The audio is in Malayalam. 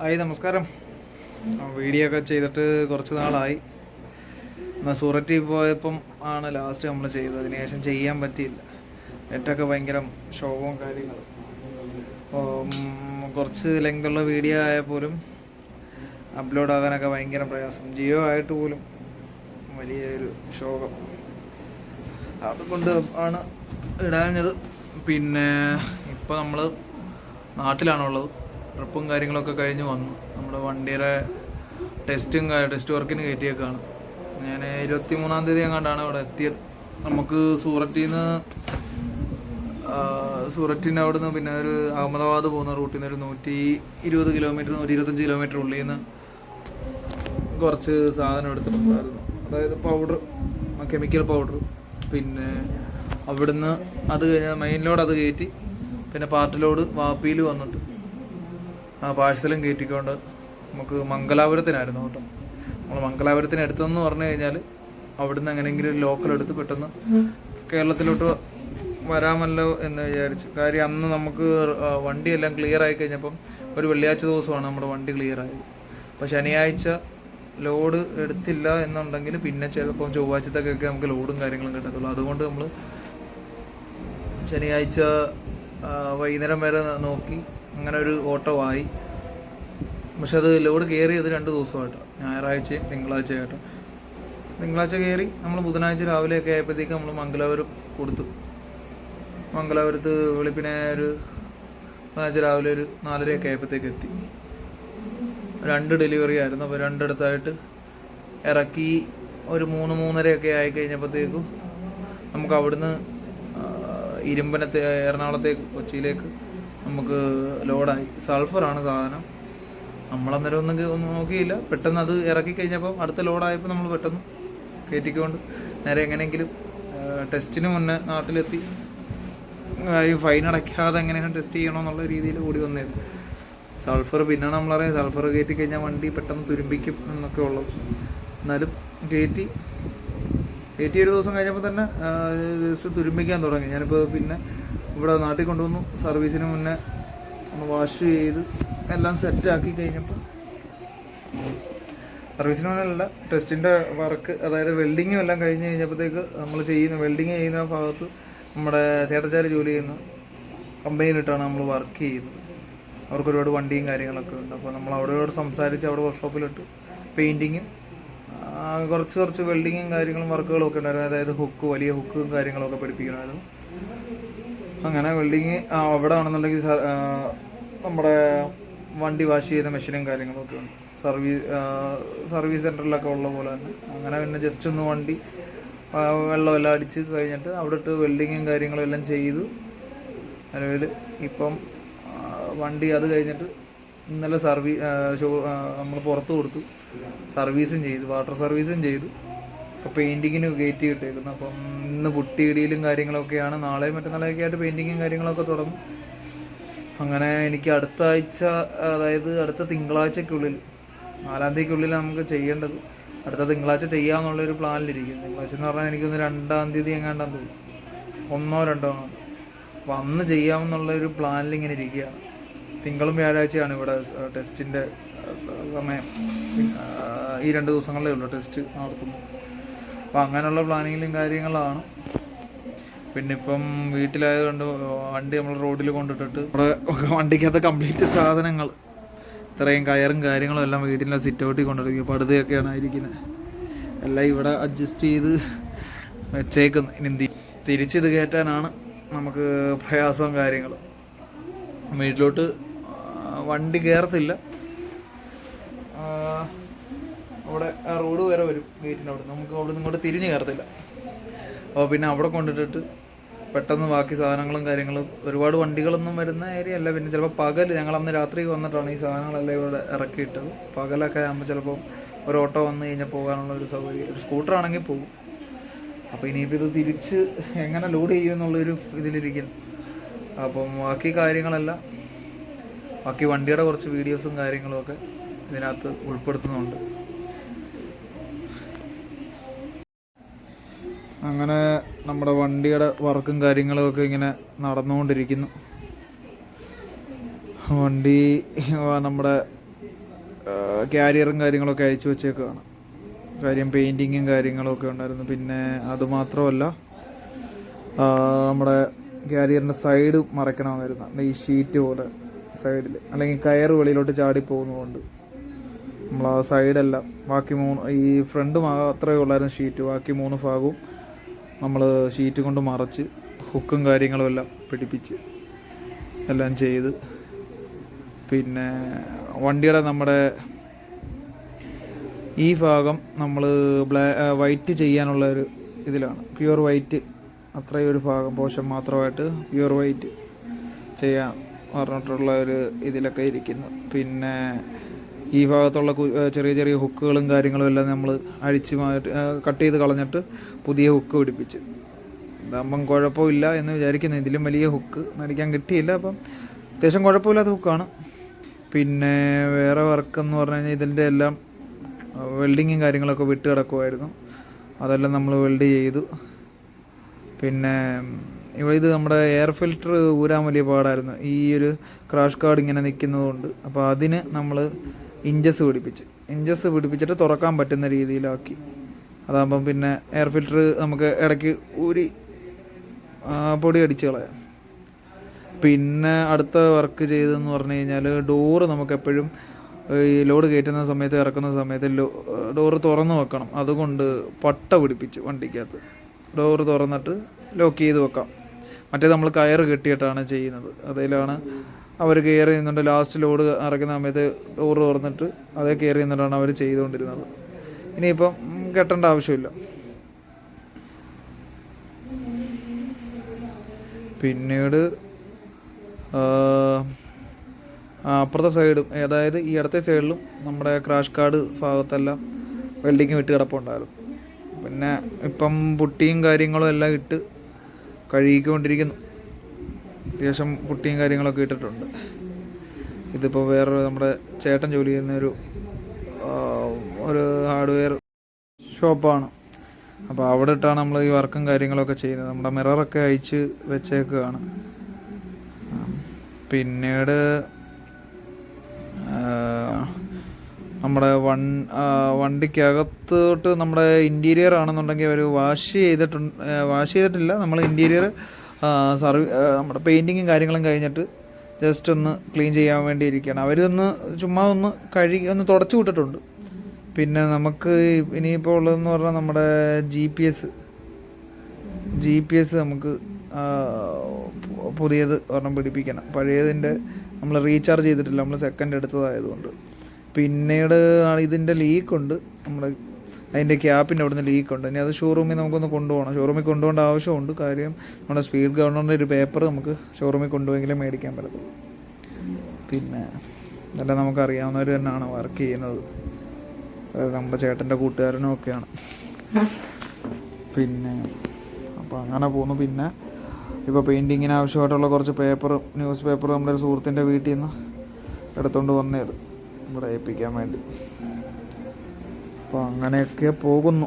ഹായ് നമസ്കാരം. വീഡിയോ ഒക്കെ ചെയ്തിട്ട് കുറച്ച് നാളായി. എന്നാൽ സൂററ്റിൽ പോയപ്പം ആണ് ലാസ്റ്റ് നമ്മൾ ചെയ്തത്. അതിന് ശേഷം ചെയ്യാൻ പറ്റിയില്ല. നെറ്റൊക്കെ ഭയങ്കര ക്ഷോഭവും കാര്യങ്ങളും. കുറച്ച് ലെങ്തുള്ള വീഡിയോ ആയാൽ പോലും അപ്ലോഡ് ആകാനൊക്കെ ഭയങ്കര പ്രയാസം. ജിയോ ആയിട്ട് പോലും വലിയൊരു ശോകം അതുകൊണ്ട് ആണ് ഇടാഞ്ഞത്. പിന്നെ ഇപ്പോൾ നമ്മൾ നാട്ടിലാണുള്ളത്. ട്രിപ്പും കാര്യങ്ങളൊക്കെ കഴിഞ്ഞ് വന്നു. നമ്മുടെ വണ്ടിയുടെ ടെസ്റ്റും ടെസ്റ്റ് വർക്കിന് കയറ്റിയേക്കാണ്. ഞാൻ ഇരുപത്തി മൂന്നാം തീയതി എങ്ങാണ്ടാണ് ഇവിടെ എത്തിയത്. നമുക്ക് സൂററ്റിൽ നിന്ന് സൂററ്റിന്റെ അവിടെ നിന്ന് പിന്നെ ഒരു അഹമ്മദാബാദ് പോകുന്ന റൂട്ടിൽ നിന്ന് ഒരു നൂറ്റി ഇരുപത് കിലോമീറ്റർ നൂറ്റി ഇരുപത്തഞ്ച് കിലോമീറ്റർ ഉള്ളിൽ നിന്ന് കുറച്ച് സാധനം എടുത്തിട്ടുണ്ടായിരുന്നു. അതായത് പൗഡർ കെമിക്കൽ പൗഡർ. പിന്നെ അവിടുന്ന് അത് കഴിഞ്ഞാൽ മെയിൻ ലോഡ് അത് കയറ്റി. പിന്നെ പാർട്ട് ലോഡ് വാപ്പിയിൽ വന്നിട്ട്. പാഴ്സലും കയറ്റിക്കൊണ്ട് നമുക്ക് മംഗലാപുരത്തിനായിരുന്നു കേട്ടോ. നമ്മൾ മംഗലാപുരത്തിന് എടുത്തതെന്ന് പറഞ്ഞു കഴിഞ്ഞാൽ അവിടുന്ന് എങ്ങനെയെങ്കിലും ഒരു ലോക്കൽ എടുത്ത് പെട്ടെന്ന് കേരളത്തിലോട്ട് വരാമല്ലോ എന്ന് വിചാരിച്ചു. കാര്യം അന്ന് നമുക്ക് ആ, വണ്ടിയെല്ലാം ക്ലിയർ ആയി കഴിഞ്ഞപ്പം ഒരു വെള്ളിയാഴ്ച ദിവസമാണ് നമ്മുടെ വണ്ടി ക്ലിയർ ആയത്. അപ്പോൾ ശനിയാഴ്ച ലോഡ് എടുത്തില്ല എന്നുണ്ടെങ്കിൽ പിന്നെ ചിലപ്പോൾ ചൊവ്വാഴ്ചത്തേക്കൊക്കെ നമുക്ക് ലോഡും കാര്യങ്ങളും കിട്ടത്തുള്ളൂ. അതുകൊണ്ട് നമ്മൾ ശനിയാഴ്ച ആ, വൈകുന്നേരം വരെ നോക്കി അങ്ങനെ ഒരു ഓട്ടോ ആയി പക്ഷെ അത് ലോഡ് കയറിയത് രണ്ട് ദിവസമായിട്ടോ. ഞായറാഴ്ചയും തിങ്കളാഴ്ചയായിട്ടോ. തിങ്കളാഴ്ച കയറി നമ്മൾ ബുധനാഴ്ച രാവിലെയൊക്കെ ആയപ്പോഴത്തേക്ക് നമ്മൾ മംഗലാപുരം കൊടുത്തു. മംഗലാപുരത്ത് വെളുപ്പിനെ ഒരു ബുധനാഴ്ച രാവിലെ ഒരു നാലരയൊക്കെ ആയപ്പോഴത്തേക്ക് എത്തി. രണ്ട് ഡെലിവറി ആയിരുന്നു. അപ്പോൾ രണ്ടിടത്തായിട്ട് ഇറക്കി ഒരു മൂന്ന് മൂന്നരയൊക്കെ ആയി കഴിഞ്ഞപ്പോഴത്തേക്കും നമുക്ക് അവിടുന്ന് ഇരുമ്പനത്തെ എറണാകുളത്തേക്ക് കൊച്ചിയിലേക്ക് നമുക്ക് ലോഡായി സൾഫറാണ് സാധനം. നമ്മളന്നേരം ഒന്നും ഒന്നും നോക്കിയില്ല. പെട്ടെന്ന് അത് ഇറക്കി കഴിഞ്ഞപ്പോൾ അടുത്ത ലോഡായപ്പോൾ നമ്മൾ പെട്ടെന്ന് കയറ്റിക്കൊണ്ട് നേരെ എങ്ങനെയെങ്കിലും ടെസ്റ്റിന് മുന്നേ നാട്ടിലെത്തി. ഈ ഫൈൻ അടയ്ക്കാതെ എങ്ങനെയാണ് ടെസ്റ്റ് ചെയ്യണമെന്നുള്ള രീതിയിൽ കൂടി വന്നത് സൾഫർ പിന്നെ നമ്മളറിയാം സൾഫർ കയറ്റി കഴിഞ്ഞാൽ വണ്ടി പെട്ടെന്ന് തുരുമ്പിക്കും എന്നൊക്കെ ഉള്ളത്. എന്നാലും കയറ്റി കയറ്റി ഒരു ദിവസം കഴിഞ്ഞപ്പോൾ തന്നെ ജസ്റ്റ് തുരുമ്പിക്കാൻ തുടങ്ങി. ഞാനിപ്പോൾ പിന്നെ ഇവിടെ നാട്ടിൽ കൊണ്ടുവന്നു. സർവീസിന് മുന്നേ ഒന്ന് വാഷ് ചെയ്ത് എല്ലാം സെറ്റാക്കി കഴിഞ്ഞപ്പോൾ സർവീസിന് മുന്നല്ല ടെസ്റ്റിന്റെ വർക്ക് അതായത് വെൽഡിങ്ങും എല്ലാം കഴിഞ്ഞ് കഴിഞ്ഞപ്പോഴത്തേക്ക് നമ്മൾ ചെയ്യുന്ന വെൽഡിങ് ചെയ്യുന്ന ഭാഗത്ത് നമ്മുടെ ചേട്ടച്ചാർ ജോലി ചെയ്യുന്ന കമ്പനിയിലിട്ടാണ് നമ്മൾ വർക്ക് ചെയ്യുന്നത്. അവർക്ക് ഒരുപാട് വണ്ടിയും കാര്യങ്ങളൊക്കെ ഉണ്ട്. അപ്പോൾ നമ്മൾ അവരോട് സംസാരിച്ച് അവിടെ വർക്ക്ഷോപ്പിലിട്ട് പെയിന്റിങ്ങും കുറച്ച് കുറച്ച് വെൽഡിങ്ങും കാര്യങ്ങളും വർക്കുകളും ഒക്കെ ഉണ്ടായിരുന്നു. അതായത് ഹുക്ക് വലിയ ഹുക്കും കാര്യങ്ങളൊക്കെ പഠിപ്പിക്കണമായിരുന്നു അങ്ങനെ വെൽഡിങ് അവിടെ ആണെന്നുണ്ടെങ്കിൽ നമ്മുടെ വണ്ടി വാഷ് ചെയ്യുന്ന മെഷീനും കാര്യങ്ങളും ഒക്കെ ഉണ്ട്. സർവീസ് സർവീസ് സെന്ററിലൊക്കെ ഉള്ള പോലെ തന്നെ. അങ്ങനെ പിന്നെ ജസ്റ്റ് ഒന്ന് വണ്ടി വെള്ളം വെള്ളമെല്ലാം അടിച്ച് കഴിഞ്ഞിട്ട് അവിടെ ഇട്ട് വെൽഡിങ്ങും കാര്യങ്ങളും എല്ലാം ചെയ്തു. നിലവിൽ ഇപ്പം വണ്ടി അത് കഴിഞ്ഞിട്ട് ഇന്നലെ സർവീ നമ്മൾ പുറത്ത് കൊടുത്തു. സർവീസും ചെയ്തു വാട്ടർ സർവീസും ചെയ്തു. ഇപ്പോൾ പെയിന്റിങ്ങിന് കയറ്റി കിട്ടിയേക്കുന്നു അപ്പം ഇന്ന് പുട്ടിയിടിയിലും കാര്യങ്ങളൊക്കെയാണ്. നാളെ മറ്റന്നാളെയൊക്കെ ആയിട്ട് പെയിന്റിങ്ങും കാര്യങ്ങളൊക്കെ തുടങ്ങും. അങ്ങനെ എനിക്ക് അടുത്ത ആഴ്ച അതായത് അടുത്ത തിങ്കളാഴ്ചക്കുള്ളിൽ നാലാം തീയതിക്കുള്ളിൽ നമുക്ക് ചെയ്യേണ്ടത്. അടുത്ത തിങ്കളാഴ്ച ചെയ്യാമെന്നുള്ളൊരു പ്ലാനിലിരിക്കും തിങ്കളാഴ്ച എന്ന് പറഞ്ഞാൽ എനിക്കൊന്ന് രണ്ടാം തീയതി എങ്ങാണ്ടാന്ന് തോന്നുന്നു. ഒന്നോ രണ്ടോ ആണ് അപ്പോൾ അന്ന് ചെയ്യാമെന്നുള്ള ഒരു പ്ലാനിൽ ഇങ്ങനെ ഇരിക്കുകയാണ്. തിങ്കളും വ്യാഴാഴ്ചയാണ് ഇവിടെ ടെസ്റ്റിന്റെ സമയം. ഈ രണ്ട് ദിവസങ്ങളിലേ ഉള്ളൂ ടെസ്റ്റ് നടത്തുന്നത്. അപ്പോൾ അങ്ങനെയുള്ള പ്ലാനിങ്ങിലും കാര്യങ്ങളാണ്. പിന്നെ ഇപ്പം വീട്ടിലായതുകൊണ്ട് വണ്ടി നമ്മൾ റോഡിൽ കൊണ്ടിട്ടിട്ട് നമ്മുടെ വണ്ടിക്കകത്ത് കംപ്ലീറ്റ് സാധനങ്ങൾ. ഇത്രയും കയറും കാര്യങ്ങളും എല്ലാം വീട്ടിലെ സിറ്റ് ഔട്ടിൽ കൊണ്ടിരിക്കും പടുതയൊക്കെയാണ് ആയിരിക്കുന്നത്. എല്ലാം ഇവിടെ അഡ്ജസ്റ്റ് ചെയ്ത് വെച്ചേക്കുന്നു ഇനി തിരിച്ചിത് കയറ്റാനാണ് നമുക്ക് പ്രയാസവും കാര്യങ്ങളും വീട്ടിലോട്ട് വണ്ടി കയറത്തില്ല ആ, അവിടെ ആ റോഡ് വരെ വരും ഗേറ്റിന്റെ അവിടെ. നമുക്ക് അവിടെ നിന്ന് ഇങ്ങോട്ട് തിരിഞ്ഞ് കയറത്തില്ല. അപ്പോൾ പിന്നെ അവിടെ കൊണ്ടിട്ടിട്ട് പെട്ടെന്ന് ബാക്കി സാധനങ്ങളും കാര്യങ്ങളും ഒരുപാട് വണ്ടികളൊന്നും വരുന്ന ഏരിയ അല്ല. പിന്നെ ചിലപ്പോൾ പകൽ ഞങ്ങൾ അന്ന് രാത്രി വന്നിട്ടാണ് ഈ സാധനങ്ങളെല്ലാം ഇവിടെ ഇറക്കിയിട്ടത്. പകലൊക്കെ ആകുമ്പോൾ ചിലപ്പോൾ ഒരു ഓട്ടോ വന്നു കഴിഞ്ഞാൽ പോകാനുള്ള ഒരു സൗകര്യം. ഒരു സ്കൂട്ടർ ആണെങ്കിൽ പോകും അപ്പോൾ ഇനിയിപ്പോൾ ഇത് തിരിച്ച് എങ്ങനെ ലോഡ് ചെയ്യും എന്നുള്ളൊരു ഇതിലിരിക്കുന്നു അപ്പം ബാക്കി കാര്യങ്ങളെല്ലാം ബാക്കി വണ്ടിയുടെ കുറച്ച് വീഡിയോസും കാര്യങ്ങളും ഒക്കെ ഇതിനകത്ത് ഉൾപ്പെടുത്തുന്നുണ്ട്. അങ്ങനെ നമ്മുടെ വണ്ടിയുടെ വർക്കും കാര്യങ്ങളും ഒക്കെ ഇങ്ങനെ നടന്നുകൊണ്ടിരിക്കുന്നു. വണ്ടി നമ്മുടെ ക്യാരിയറും കാര്യങ്ങളൊക്കെ അഴിച്ചു വെച്ചേക്കാണ് കാര്യം പെയിന്റിങ്ങും കാര്യങ്ങളൊക്കെ ഉണ്ടായിരുന്നു. പിന്നെ അതുമാത്രമല്ല നമ്മുടെ ക്യാരിയറിന്റെ സൈഡ് മറയ്ക്കണമെന്നായിരുന്നു. ഈ ഷീറ്റ് പോലെ സൈഡിൽ അല്ലെങ്കിൽ കയർ വെളിയിലോട്ട് ചാടി പോകുന്നതുകൊണ്ട്. നമ്മൾ ആ സൈഡെല്ലാം ബാക്കി മൂന്ന് ഈ ഫ്രണ്ട് മാത്രമേ ഉള്ളായിരുന്നു ഷീറ്റ് ബാക്കി മൂന്ന് ഭാഗവും നമ്മൾ ഷീറ്റ് കൊണ്ട് മറച്ച് ഹുക്കും കാര്യങ്ങളും എല്ലാം പിടിപ്പിച്ച് എല്ലാം ചെയ്ത്. പിന്നെ വണ്ടിയുടെ നമ്മുടെ ഈ ഭാഗം നമ്മൾ ബ്ലാ വൈറ്റ് ചെയ്യാനുള്ള ഒരു ഇതിലാണ്. പ്യുവർ വൈറ്റ് അത്രയും ഒരു ഭാഗം പോഷൻ മാത്രമായിട്ട് പ്യുവർ വൈറ്റ് ചെയ്യാൻ പറഞ്ഞിട്ടുള്ള ഒരു ഇതിലൊക്കെ ഇരിക്കുന്നു. പിന്നെ ഈ ഭാഗത്തുള്ള ചെറിയ ചെറിയ ഹുക്കുകളും കാര്യങ്ങളും എല്ലാം നമ്മൾ അഴിച്ച് മാറ്റി കട്ട് ചെയ്ത് കളഞ്ഞിട്ട് പുതിയ ഹുക്ക് പിടിപ്പിച്ച്. ഇതാകുമ്പം കുഴപ്പമില്ല എന്ന് വിചാരിക്കുന്നു. ഇതിലും വലിയ ഹുക്ക് മേടിക്കാൻ കിട്ടിയില്ല. അപ്പം അത്യാവശ്യം കുഴപ്പമില്ലാത്ത ഹുക്കാണ്. പിന്നെ വേറെ വർക്ക് എന്ന് പറഞ്ഞു കഴിഞ്ഞാൽ ഇതിന്റെ എല്ലാം വെൽഡിങ്ങും കാര്യങ്ങളൊക്കെ വിട്ട് കിടക്കുമായിരുന്നു അതെല്ലാം നമ്മൾ വെൽഡ് ചെയ്തു. പിന്നെ ഇവിടെ ഇത് നമ്മുടെ എയർ ഫിൽറ്റർ ഊരാൻ വലിയ പാടായിരുന്നു. ഈ ഒരു ക്രാഷ് കാർഡ് ഇങ്ങനെ നിൽക്കുന്നതുകൊണ്ട് അപ്പോൾ അതിന് നമ്മൾ ഇഞ്ചസ് പിടിപ്പിച്ച്. ഇഞ്ചസ് പിടിപ്പിച്ചിട്ട് തുറക്കാൻ പറ്റുന്ന രീതിയിലാക്കി. അതാകുമ്പം പിന്നെ എയർ ഫിൽറ്റർ നമുക്ക് ഇടയ്ക്ക് ഊരി പൊടി അടിച്ച് കളയാം. പിന്നെ അടുത്ത വർക്ക് ചെയ്തതെന്ന് പറഞ്ഞു കഴിഞ്ഞാൽ ഡോറ് നമുക്ക് എപ്പോഴും ഈ ലോഡ് കയറ്റുന്ന സമയത്ത് ഇറക്കുന്ന സമയത്ത് ഡോറ് തുറന്ന് വെക്കണം. അതുകൊണ്ട് പട്ട പിടിപ്പിച്ചു വണ്ടിക്കകത്ത്. ഡോറ് തുറന്നിട്ട് ലോക്ക് ചെയ്ത് വെക്കാം. മറ്റേ നമ്മൾ കയറ് കെട്ടിയിട്ടാണ് ചെയ്യുന്നത്. അതിലാണ് അവർ കെയർ ചെയ്യുന്നുണ്ട് ലാസ്റ്റ് ലോഡ് ഇറക്കുന്ന സമയത്ത് ഡോറ് തുറന്നിട്ട് അതേ കെയർ ചെയ്യുന്നുണ്ടാണ് അവർ ചെയ്തുകൊണ്ടിരുന്നത്. ഇനിയിപ്പം കെട്ടേണ്ട ആവശ്യമില്ല. പിന്നീട് അപ്പുറത്തെ സൈഡും അതായത് ഈ അടുത്ത സൈഡിലും നമ്മുടെ ക്രാഷ് കാർഡ് ഭാഗത്തെല്ലാം വെൽഡിങ് വിട്ട് കിടപ്പുണ്ടായിരുന്നു. പിന്നെ ഇപ്പം പുട്ടിയും കാര്യങ്ങളും എല്ലാം ഇട്ട് കഴുകിക്കൊണ്ടിരിക്കുന്നു. അത്യാവശ്യം കുട്ടിയും കാര്യങ്ങളൊക്കെ ഇട്ടിട്ടുണ്ട്. ഇതിപ്പോൾ വേറൊരു നമ്മുടെ ചേട്ടൻ ജോലി ചെയ്യുന്ന ഒരു ഒരു ഹാർഡ്വെയർ ഷോപ്പാണ്. അപ്പോൾ അവിടെ ഇട്ടാണ് നമ്മൾ ഈ വർക്കും കാര്യങ്ങളൊക്കെ ചെയ്യുന്നത്. നമ്മുടെ മിററൊക്കെ അയച്ച് വെച്ചേക്കുകയാണ് പിന്നീട് നമ്മുടെ വൺ വണ്ടിക്കകത്തോട്ട് നമ്മുടെ ഇന്റീരിയർ ആണെന്നുണ്ടെങ്കിൽ അവർ വാഷ് ചെയ്തിട്ടുണ്ട് വാഷ് ചെയ്തിട്ടില്ല. നമ്മൾ ഇന്റീരിയർ സർവീ നമ്മുടെ പെയിന്റിങ്ങും കാര്യങ്ങളും കഴിഞ്ഞിട്ട് ജസ്റ്റ് ഒന്ന് ക്ലീൻ ചെയ്യാൻ വേണ്ടി ഇരിക്കുകയാണ് അവരൊന്ന് ചുമ്മാ ഒന്ന് കഴുകി ഒന്ന് തുടച്ചു വിട്ടിട്ടുണ്ട്. പിന്നെ നമുക്ക് ഇനിയിപ്പോൾ ഉള്ളതെന്ന് പറഞ്ഞാൽ നമ്മുടെ G P S G P S നമുക്ക് പുതിയത് ഒരെണ്ണം പിടിപ്പിക്കണം. പഴയതിന്റെ നമ്മൾ റീചാർജ് ചെയ്തിട്ടില്ല. നമ്മൾ സെക്കൻഡ് എടുത്തതായതുകൊണ്ട്. പിന്നീട് ഇതിന്റെ ലീക്കുണ്ട് നമ്മുടെ അതിന്റെ ക്യാപ്പിന്റെ അവിടുന്ന് ലീക്കുണ്ട് ഇനി അത് ഷോറൂമിൽ നമുക്കൊന്ന് കൊണ്ടുപോകണം. ഷോറൂമിൽ കൊണ്ടുപോകേണ്ട ആവശ്യമുണ്ട്. കാര്യം നമ്മുടെ സ്പീഡ് ഗവർണറിന്റെ ഒരു പേപ്പർ നമുക്ക് ഷോറൂമിൽ കൊണ്ടുപോയെങ്കിലേ മേടിക്കാൻ പറ്റത്തുള്ളൂ. പിന്നെ ഇതെല്ലാം നമുക്കറിയാവുന്നവർ തന്നെയാണ് വർക്ക് ചെയ്യുന്നത്. നമ്മുടെ ചേട്ടന്റെ കൂട്ടുകാരനും ഒക്കെയാണ്. പിന്നെ അപ്പോൾ അങ്ങനെ പോന്നു. പിന്നെ ഇപ്പോൾ പെയിന്റിങ്ങിന് ആവശ്യമായിട്ടുള്ള കുറച്ച് പേപ്പർ ന്യൂസ് പേപ്പർ നമ്മുടെ ഒരു സുഹൃത്തിന്റെ വീട്ടിൽ നിന്ന് എടുത്തുകൊണ്ട് വന്നത്. ഇവിടെ ഏൽപ്പിക്കാൻ വേണ്ടി. അപ്പോൾ അങ്ങനെയൊക്കെ പോകുന്നു.